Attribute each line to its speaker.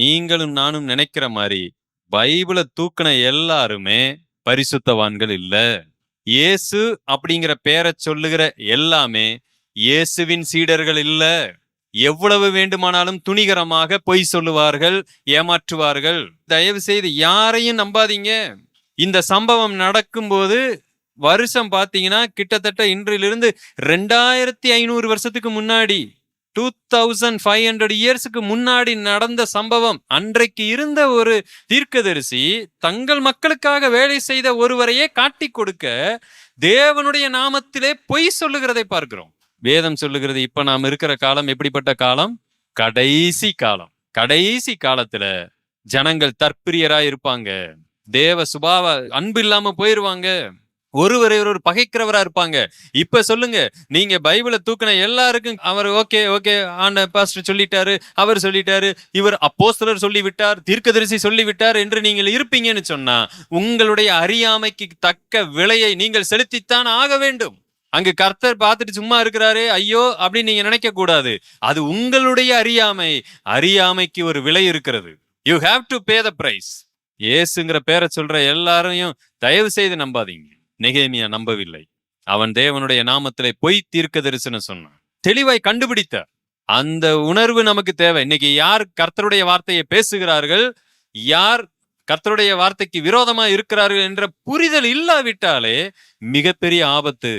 Speaker 1: நீங்களும் நானும் நினைக்கிற மாதிரி பைபிளை தூக்குன எல்லாருமே பரிசுத்தவான்கள் இல்ல. இயேசு அப்படிங்கிற பேரை சொல்லுகிற எல்லாமே இயேசுவின் சீடர்கள் இல்ல. எவ்வளவு வேண்டுமானாலும் துணிகரமாக பொய் சொல்லுவார்கள் ஏமாற்றுவார்கள். தயவு செய்து யாரையும் நம்பாதீங்க. இந்த சம்பவம் நடக்கும்போது வருஷம் பாத்தீங்கன்னா கிட்டத்தட்ட இன்றிலிருந்து ரெண்டாயிரத்தி ஐநூறு வருஷத்துக்கு முன்னாடி டூ தௌசண்ட் ஃபைவ் ஹண்ட்ரட் இயர்ஸுக்கு முன்னாடி நடந்த சம்பவம் அன்றைக்கு இருந்த ஒரு தீர்க்கதரிசி தங்கள் மக்களுக்காக வேலை செய்த ஒருவரையே காட்டி கொடுக்க தேவனுடைய நாமத்திலே பொய் சொல்லுகிறதை பார்க்கிறோம். வேதம் சொல்லுகிறது இப்ப நாம் இருக்கிற காலம் எப்படிப்பட்ட காலம்? கடைசி காலம். கடைசி காலத்துல ஜனங்கள் தற்பிரியராக இருப்பாங்க தேவ சுபாவ அன்பு இல்லாம போயிருவாங்க. ஒருவரை ஒரு பகைக்கிறவரா இருப்பாங்க. இப்ப சொல்லுங்க நீங்க பைபிளை தூக்கின எல்லாருக்கும் அவர் ஓகே ஓகே ஆண்ட பாஸ்டர் சொல்லிட்டாரு அவர் சொல்லிட்டாரு இவர் அப்போஸ்தலர் சொல்லிவிட்டார் தீர்க்கதரிசி சொல்லிவிட்டார் என்று நீங்கள் இருப்பீங்கன்னு சொன்னா உங்களுடைய அறியாமைக்கு தக்க விலையை நீங்கள் செலுத்தித்தான் ஆக வேண்டும். அங்கு கர்த்தர் பார்த்துட்டு சும்மா இருக்கிறாரு ஐயோ அப்படின்னு நீங்க நினைக்க கூடாது. அது உங்களுடைய அறியாமை அறியாமைக்கு ஒரு விலை இருக்கிறது. You have to pay the price ஏசுங்கிற பேரை சொல்ற எல்லாரையும் தயவு செய்து நம்பாதீங்க. நெகேமியா நம்பவில்லை. அவன் தேவனுடைய நாமத்திலே பொய் தீர்க்க தரிசனம் சொன்னான். தெளிவாய் கண்டுபிடித்தார் அந்த உணர்வு நமக்கு தேவை. இன்னைக்கு யார் கர்த்தருடைய வார்த்தையை பேசுகிறார்கள்? யார் கர்த்தருடைய வார்த்தைக்கு விரோதமா இருக்கிறார்கள் என்ற புரிதல் இல்லாவிட்டாலே மிகப்பெரிய ஆபத்து